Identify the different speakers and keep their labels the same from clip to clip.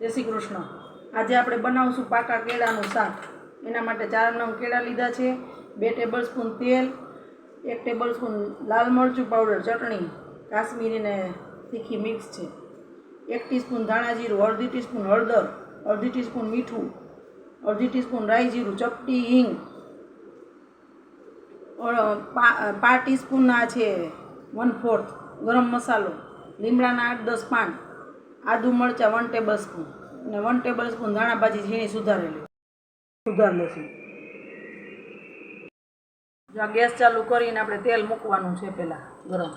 Speaker 1: જય શ્રી કૃષ્ણ. આજે આપણે બનાવશું પાકા કેળાનું શાક. એના માટે ચાર નંગ કેળા લીધા છે, બે ટેબલ સ્પૂન તેલ, એક ટેબલ સ્પૂન લાલ મરચું પાવડર ચટણી, કાશ્મીરી ને તીખી મિક્સ છે. એક ટીસ્પૂન ધાણા જીરું, અડધી ટીસ્પૂન હળદર, અડધી ટીસ્પૂન મીઠું, અડધી ટીસ્પૂન રાઈ જીરું, ચપટી હિંગ પાંચ ટીસ્પૂનના છે વન ફોર્થ ગરમ મસાલો, લીમડાના આઠ દસ પાન આદુ મરચાં વન ટેબલ સ્પૂન અને વન ટેબલ સ્પૂન ધાણા ભાજી ઝીણી સુધારેલી. સુધાર લેશું જો આ ગેસ ચાલુ કરીને આપણે તેલ મૂકવાનું છે પહેલાં ગરમ.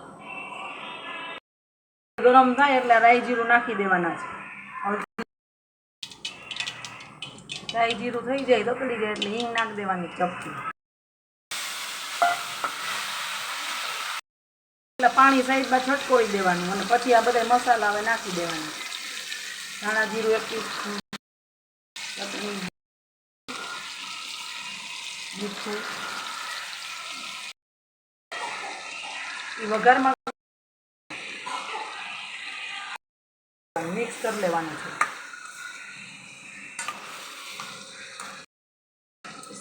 Speaker 1: ગરમ થાય એટલે રાઈ જીરું નાખી દેવાના છે. રાઈ જીરું થઈ જાય તકડી જાય એટલે હિંગ નાખી દેવાની ચપટી. એટલે પાણી સાઈડમાં છટકોળી દેવાનું અને પછી આ બધા મસાલા હવે નાખી દેવાના. ધાણા જીરું એક વઘારમાં મિક્સ કરી લેવાનું છે.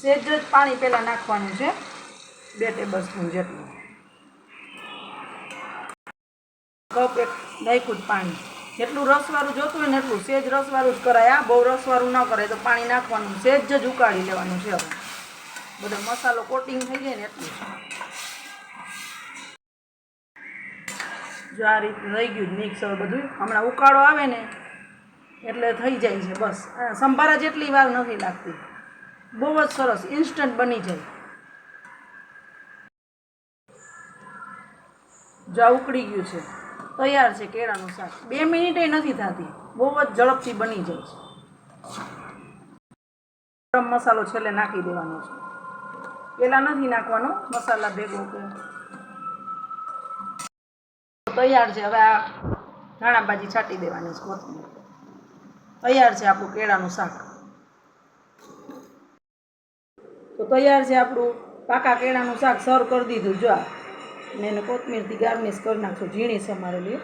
Speaker 1: સેજ જ પાણી પહેલાં નાખવાનું છે, બે ટેબલ સ્પૂન જેટલું. કપ એક નાખ્યું પાણી. જેટલું રસવાળું જોતું હોય ને એટલું સેજ રસવાળું જ કરાય. આ બહુ રસવાળું ન કરાય તો પાણી નાખવાનું. સેજ જ ઉકાળી લેવાનું છે હવે. બધો મસાલો કોટિંગ થઈ જાય ને એટલું જો. આ રીતે થઈ ગયું મિક્સ હવે બધું. હમણાં ઉકાળો આવે ને એટલે થઈ જાય છે બસ. સંભારા જેટલી વાર નથી લાગતી. બહુ જ સરસ ઇન્સ્ટન્ટ બની જાય. જો ઉકળી ગયું છે. તૈયાર છે કેળાનું શાક. બે મિનિટે નથી થતી. બહુ જ ઝડપથી બની જાય છે. ગરમ મસાલો છેલ્લે નાખી દેવાનો છે. કેળા નથી નાખવાનો, મસાલા ભેગો કે તૈયાર છે. હવે આ ધાણા ભાજી છાંટી દેવાની છે કોથમીર. તૈયાર છે આપણું કેળાનું શાક. તો તૈયાર છે આપણું પાકા કેળાનું શાક. સર્વ કરી દીધું. જો આ ને એને કોથમીરથી ગાર્નિશ કરી નાખશું, ઝીણી સમારેલી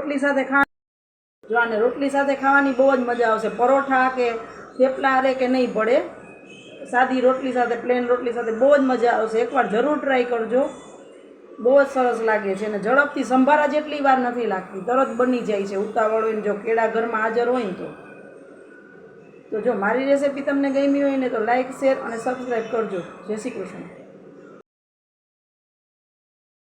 Speaker 1: રોટલી સાથે ખાવા જો આને રોટલી સાથે ખાવાની બહુ જ મજા આવશે. પરોઠા કે થેપલા હારે કે નહીં પડે, સાદી રોટલી સાથે, પ્લેન રોટલી સાથે બહુ જ મજા આવશે. એકવાર જરૂર ટ્રાય કરજો. બહુ જ સરસ લાગે છે અને ઝડપથી સંભારા જેટલી વાર નથી લાગતી, તરત બની જાય છે ઉતાવળ હોય જો કેળા ઘરમાં હાજર હોય તો. તો જો મારી રેસિપી તમને ગમી હોય ને તો લાઈક શેર અને સબસ્ક્રાઈબ કરજો. જય શ્રી કૃષ્ણ.